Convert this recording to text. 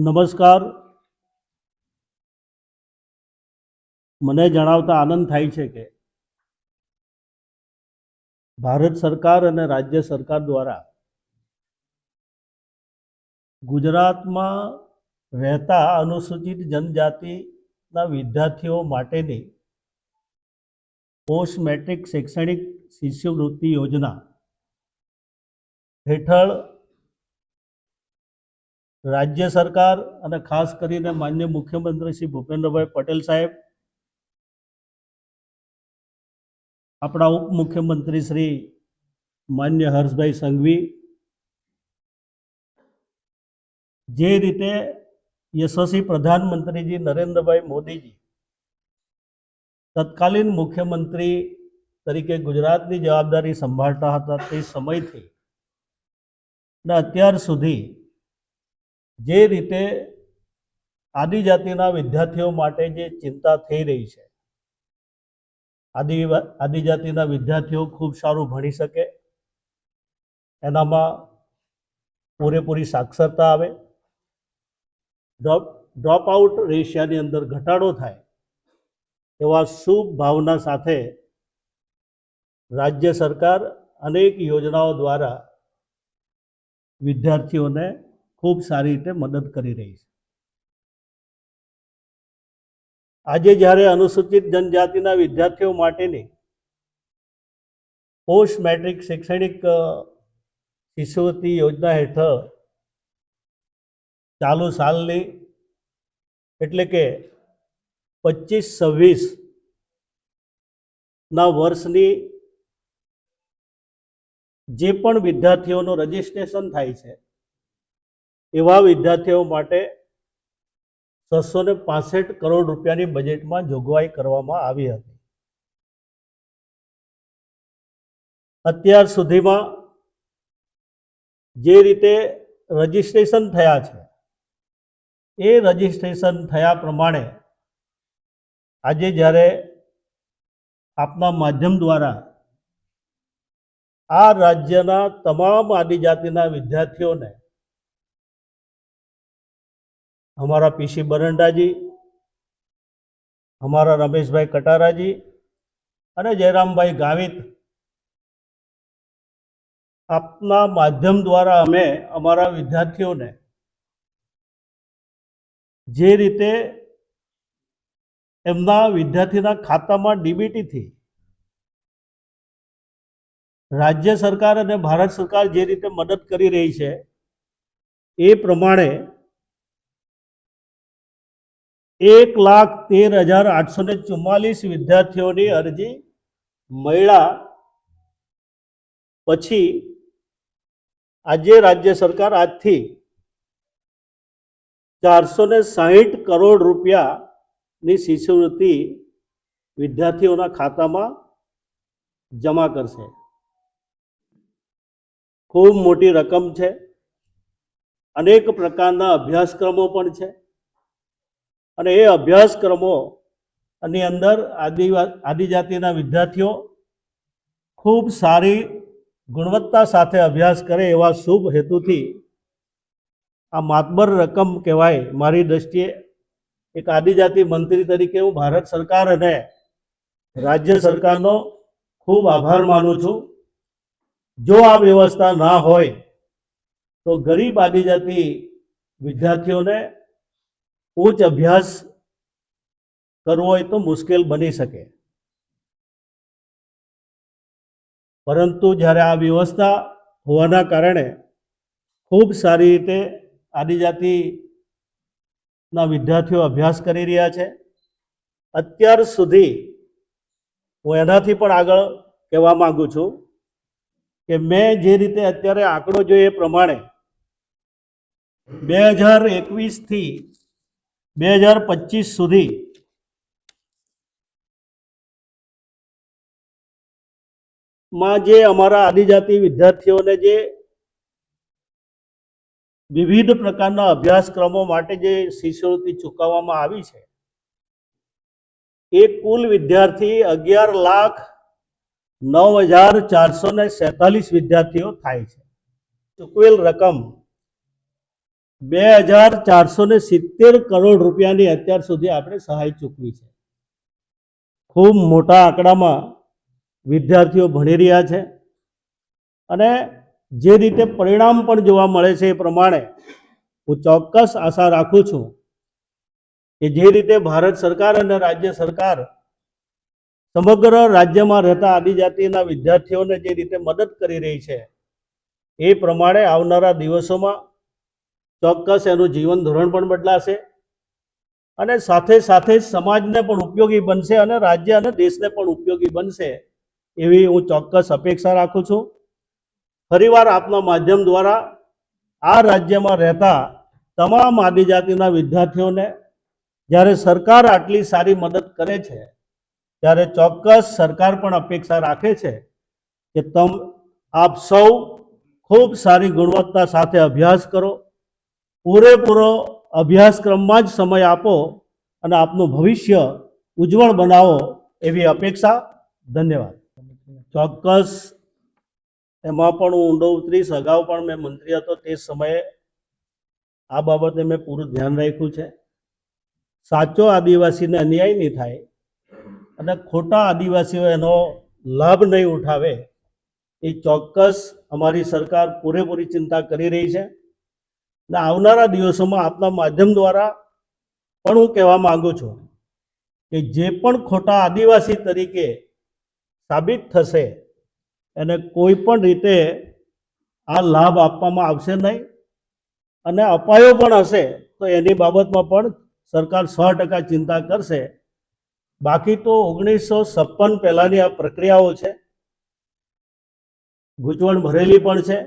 નમસ્કાર. મને જણાવતા આનંદ થાય છે કે ભારત સરકાર અને રાજ્ય સરકાર દ્વારા ગુજરાતમાં રહેતા અનુસૂચિત જનજાતિના વિદ્યાર્થીઓ માટેની પોસ્ટ મેટ્રિક શૈક્ષણિક શિષ્યવૃત્તિ યોજના હેઠળ રાજ્ય સરકાર અને ખાસ કરીને માન્ય મુખ્યમંત્રી શ્રી ભૂપેન્દ્રભાઈ પટેલ સાહેબ, આપણા ઉપમુખ્યમંત્રી શ્રી માન્ય હર્ષભાઈ સંઘવી, જે રીતે યશસ્વી પ્રધાનમંત્રીજી નરેન્દ્રભાઈ મોદીજી તત્કાલીન મુખ્યમંત્રી તરીકે ગુજરાતની જવાબદારી સંભાળતા હતા તે સમયથી ને અત્યાર સુધી જે રીતે આદિજાતિના વિદ્યાર્થીઓ માટે જે ચિંતા થઈ રહી છે. આદિ આદિજાતિના વિદ્યાર્થીઓ ખૂબ સારું ભણી શકે. એનામાં પૂરેપૂરી સાક્ષરતા આવે. ડ્રોપ ડ્રોપ આઉટ રેશિયાની અંદર ઘટાડો થાય એવા શુભ ભાવના સાથે રાજ્ય સરકાર અનેક યોજનાઓ દ્વારા વિદ્યાર્થીઓને ખૂબ સારી રીતે મદદ કરી રહી છે. આજે જ્યારે અનુસૂચિત જનજાતિના વિદ્યાર્થીઓ માટેની પોસ્ટ મેટ્રિક શૈક્ષણિક શિષ્યવૃત્તિ યોજના હેઠળ ચાલુ સાલની એટલે કે પચીસ છવ્વીસ ના વર્ષની જે પણ વિદ્યાર્થીઓનું રજિસ્ટ્રેશન થાય છે એવા વિદ્યાર્થીઓ માટે છસો ને પાસઠ કરોડ રૂપિયાની બજેટમાં જોગવાઈ કરવામાં આવી હતી. અત્યાર સુધીમાં જે રીતે રજિસ્ટ્રેશન થયા છે, એ રજિસ્ટ્રેશન થયા પ્રમાણે આજે જ્યારે આપના માધ્યમ દ્વારા આ રાજ્યના તમામ આદિજાતિના વિદ્યાર્થીઓને અમારા પીસી બરંડાજી અમારા રમેશભાઈ કટારાજી અને જયરામભાઈ ગાવિત આપના માધ્યમ દ્વારા અમે અમારા વિદ્યાર્થીઓને જે રીતે એમના વિદ્યાર્થીના ખાતામાં ડીબીટીથી રાજ્ય સરકાર અને ભારત સરકાર જે રીતે મદદ કરી રહી છે, એ પ્રમાણે એક લાખ તેર હજાર આઠસો ને ચુમ્માલીસ વિદ્યાર્થીઓની અરજી મળ્યા પછી આજે રાજ્ય સરકાર આજથી ચારસો ને સાહીઠ કરોડ રૂપિયાની શિષ્યવૃત્તિ વિદ્યાર્થીઓના ખાતામાં જમા કરશે. ખૂબ મોટી રકમ છે. અનેક પ્રકારના અભ્યાસક્રમો પણ છે. અને એ અભ્યાસક્રમો ની અંદર આદિવા, આદિજાતિના વિદ્યાર્થીઓ ખૂબ સારી ગુણવત્તા સાથે અભ્યાસ કરે એવા શુભ હેતુથી આ માતબર રકમ કહેવાય મારી દ્રષ્ટિએ એક આદિજાતિ મંત્રી તરીકે હું ભારત સરકાર અને રાજ્ય સરકારનો ખૂબ આભાર માનું છું. જો આ વ્યવસ્થા ના હોય તો ગરીબ આદિજાતિ વિદ્યાર્થીઓને ઉચ્ચ અભ્યાસ કરવો હોય તો મુશ્કેલ બની શકે. પરંતુ જ્યારે આ વ્યવસ્થા હોવાના કારણે ખૂબ સારી રીતે આદિજાતિના વિદ્યાર્થીઓ અભ્યાસ કરી રહ્યા છે, અત્યાર સુધી હું એનાથી પણ આગળ કહેવા માગું છું કે મેં જે રીતે અત્યારે આંકડો જોઈએ એ પ્રમાણે બે હજાર એકવીસથી બે હજાર પચીસ સુધી માં જે અમારા આદિજાતિ વિદ્યાર્થીઓને જે વિવિધ પ્રકારના અભ્યાસક્રમો માટે જે શિષ્યવૃત્તિ ચૂકવવામાં આવી છે, એ કુલ વિદ્યાર્થી અગિયાર લાખ નવ હજાર ચારસો ને સેતાલીસ વિદ્યાર્થીઓ થાય છે. ચૂકવેલ રકમ બે હજાર ચારસો ને સિત્તેર કરોડ રૂપિયાની અત્યાર સુધી આપણે સહાય ચૂકવી છે. ખૂબ મોટા આંકડામાં વિદ્યાર્થીઓ ભણી રહ્યા છે અને જે રીતે પરિણામ પણ જોવા મળે છે એ પ્રમાણે હું ચોક્કસ આશા રાખું છું કે જે રીતે ભારત સરકાર અને રાજ્ય સરકાર સમગ્ર રાજ્યમાં રહેતા આદિજાતિના વિદ્યાર્થીઓને જે રીતે મદદ કરી રહી છે એ પ્રમાણે આવનારા દિવસોમાં ચોક્કસ એનું જીવન ધોરણ પણ બદલાશે. અને સાથે સાથે સમાજને પણ ઉપયોગી બનશે અને રાજ્ય અને દેશને પણ ઉપયોગી બનશે એવી હું ચોક્કસ અપેક્ષા રાખું છું. ફરીવાર આપના માધ્યમ દ્વારા આ રાજ્યમાં રહેતા તમામ આદિજાતિના વિદ્યાર્થીઓને જ્યારે સરકાર આટલી સારી મદદ કરે છે, ત્યારે ચોક્કસ સરકાર પણ અપેક્ષા રાખે છે કે તમ, આપ સૌ ખૂબ સારી ગુણવત્તા સાથે અભ્યાસ કરો. પૂરેપૂરો અભ્યાસક્રમમાં જ સમય આપો અને આપનું ભવિષ્ય ઉજ્જવળ બનાવો એવી અપેક્ષા. ધન્યવાદ. ચોક્કસ. એમાં પણ હું ઊંડો ઉતરીશ. અગાઉ પણ મેં મંત્રી હતો તે સમયે આ બાબતે મેં પૂરું ધ્યાન રાખ્યું છે. સાચો આદિવાસીને અન્યાય નહીં થાય અને ખોટા આદિવાસીઓ એનો લાભ નહીં ઉઠાવે એ ચોક્કસ અમારી સરકાર પૂરેપૂરી ચિંતા કરી રહી છે. અને આવનારા દિવસોમાં આપના માધ્યમ દ્વારા પણ હું કહેવા માંગુ છું કે જે પણ ખોટા આદિવાસી તરીકે સાબિત થશે, એને કોઈ પણ રીતે આ લાભ આપવામાં આવશે નહીં અને અપાયો પણ હશે તો એની બાબતમાં પણ સરકાર સો ટકા ચિંતા કરશે. બાકી તો ઓગણીસો છપ્પન પહેલાંની આ પ્રક્રિયાઓ છે, ગૂંચવણ ભરેલી પણ છે.